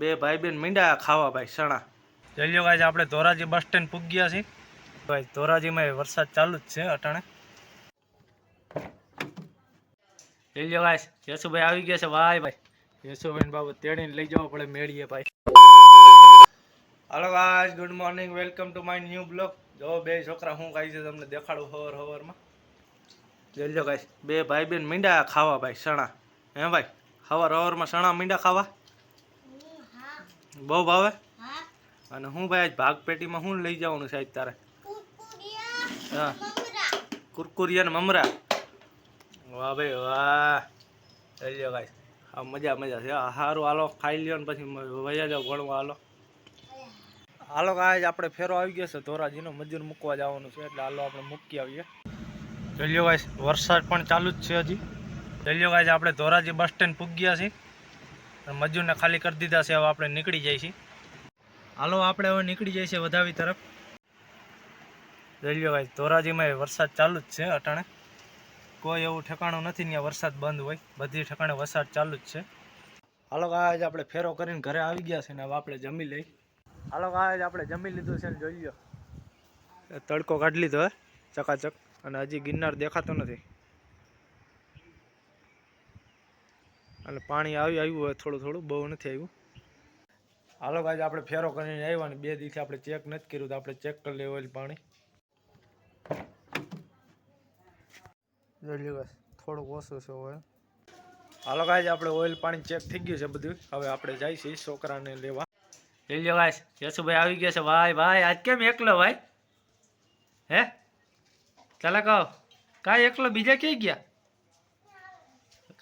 બે ભાઈ બેન મીંડા ખાવા ભાઈ, સણા. જલ્યો ગાય આપણે ધોરાજી બસ સ્ટેન્ડ પૂગ્યા છીએ. ભાઈ ધોરાજીમાં વરસાદ ચાલુ જ છે અટાણે. જલ્યો ગાય યશુભાઈ આવી ગયા છે. ભાઈ ભાઈ. યશુભાઈ બાબુ તેડીને લઈ જવો પડે મેળીએ ભાઈ. Hello guys good morning welcome to my new blog જો બે છોકરા હું કાંઈ છે તમને દેખાડું હવાર હવારમાં. જલ્યો ગાઈસ, બે ભાઈ બેન મીંડા ખાવા ભાઈ, સણા. હે ભાઈ, હવાર હવરમાં સણા મીંડા ખાવા? બહુ ભાવે? અને હું ભાઈ આજ ભાગ પેટીમાં હું લઈ જવાનું છે આજ તારે હા. કુરકુરિયા ને મમરા? વાહ ભાઈ વાહ. લઈ લો ભાઈ હા મજા મજા. છે સારું હાલો ખાઈ લ્યો ને પછી વયા જાવ ભણવા હાલો. હાલો આજ આપણે ફેરો આવી ગયો છે. ધોરાજીનો મજૂર મૂકવા જવાનું છે એટલે હાલો આપણે મૂકી આવીએ. જલ્યો ભાઈ વરસાદ પણ ચાલુ જ છે હજી. જલ્યો ભાઈ આપણે ધોરાજી બસ સ્ટેન્ડ પૂગ્યા છીએ. મજૂરને ખાલી કરી દીધા છે, હવે આપણે નીકળી જાય છીએ. હાલો, આપણે હવે નીકળી જાય છે વધાવી તરફ. રેલવે ભાઈ, ધોરાજીમાં વરસાદ ચાલુ જ છે અટાણે. કોઈ એવું ઠેકાણું નથી, ત્યાં વરસાદ બંધ હોય. બધી ઠેકાણે વરસાદ ચાલુ જ છે. હાલો આજ આપણે ફેરો કરીને ઘરે આવી ગયા છે ને હવે આપણે જમી લઈ હાલો આજ આપણે જમી લીધું છે ને જોઈ લો તડકો કાઢી લીધો હે, ચકાચક. અને હજી ગિરનાર દેખાતો નથી. અને પાણી આવી આવ્યું હોય થોડું થોડું, બહુ નથી આવ્યું. હાલો ભાઈ આપણે ફેરો કરીને આવ્યા ને બે દિવસે આપણે ચેક નથી કર્યું, તો આપણે ચેક કરી લેવું પાણી. થોડુંક ઓછું છે ઓઇલ. હાલો ગાય આપણે ઓઇલ પાણી ચેક થઈ ગયું છે બધું. હવે આપણે જઈએ છીએ છોકરાને લેવા. લઈ લ્યો ગાય યશુભાઈ આવી ગયા છે. ભાઈ ભાઈ, આજ કેમ એકલો ભાઈ? હે? ચાલે કહો, કાંઈ એકલો બીજા ક્યાંય ગયા?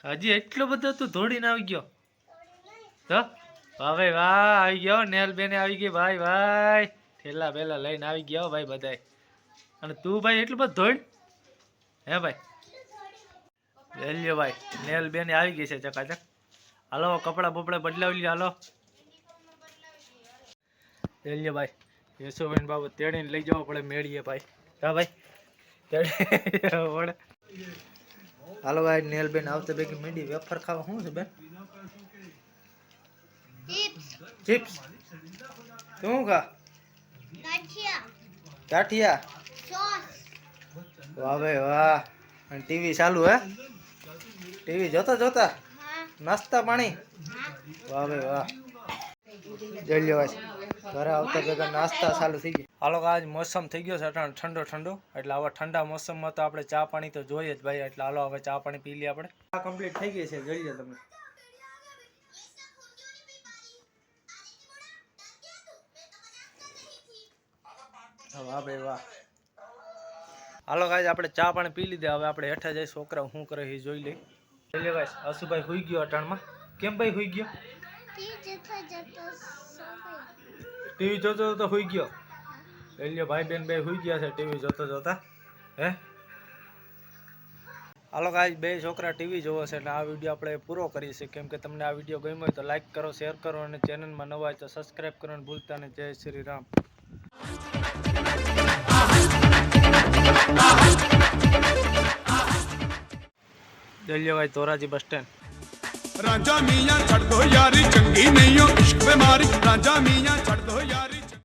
હજી એટલો બધો તું ધોડીને આવી ગયો. તો ભાઈ વાહ, આવી ગયો. નેલ બેને આવી ગઈ. ભાઈ ભાઈ. થેલા બેલા લઈને આવી ગયા ભાઈ બધાય. અને તું ભાઈ એટલું બધું ધોડ હે ભાઈ? લઈ લ્યો ભાઈ. નેલ બેને આવી ગઈ છે ચકાચક. હાલો, કપડાં બપડા બદલાવી લ્યો. હાલો. લઈ લ્યો ભાઈ. યશુભાઈ બાબુ તેડીને લઈ જવો પડે મેળીએ ભાઈ. હા ભાઈ. તેડી પડે હાલો ભાઈ નેલ બેન આવતે ભેગી મીંડી વેફર ખાવા શું છે બેન? ચિપ્સ. તું ખા? કાઠિયા વાહ ભાઈ વાહ. અને ટીવી ચાલુ હે? ટીવી જોતા જોતા? નાસ્તા પાણી? વાહ ભાઈ વાહ. જઈ ભાઈ ઘરે આવતા ભેગા નાસ્તા ચાલુ થઈ ગયા. હાલો આજ મોસમ થઈ ગયો છે અટાણે ઠંડો ઠંડો. એટલે આવા ઠંડા મોસમમાં તો આપણે ચા પાણી તો જોઈએ જ ભાઈ. એટલે હાલો હવે ચા પાણી પી લઈએ આપણે. ચા કમ્પ્લીટ થઈ ગઈ છે. જોઈ લો તમે. વાહ ભાઈ વાહ. હાલો ગાઈસ આપણે ચા પાણી પી લીધા. હવે આપણે હેઠા જઈ છોકરા શું કરે એ જોઈ લઈ જોઈ લે ગાઈસ અશુભાઈ હુઈ ગયો અટાણમાં. કેમ ભાઈ હુઈ ગયો? ટીવી જોતો જોતો હોઈ ગયો. લઈ ભાઈ બેન બે હોઈ ગયા છે ટીવી જોતા જોતા. હે? હાલો ગાઈસ બે છોકરા ટીવી જોવે છે એટલે આ વીડિયો આપણે પૂરો કરીએ છીએ. કેમ કે તમને આ વીડિયો ગમ્યો હોય તો લાઈક કરો શેર કરો અને ચેનલમાં નવા હોય તો સબસ્ક્રાઈબ કરવાનું ભૂલતા ને જય શ્રી રામ. દલિયાભાઈ ધોરાજી બસ સ્ટેન્ડ ਰਾਂਝਾ ਮੀਆਂ ਛੱਡ ਦੋ ਯਾਰੀ ਚੰਗੀ ਨਹੀਂ ਓ ਇਸ਼ਕ ਬਿਮਾਰੀ ਰਾਂਝਾ ਮੀਆਂ ਛੱਡ ਦੋ ਯਾਰੀ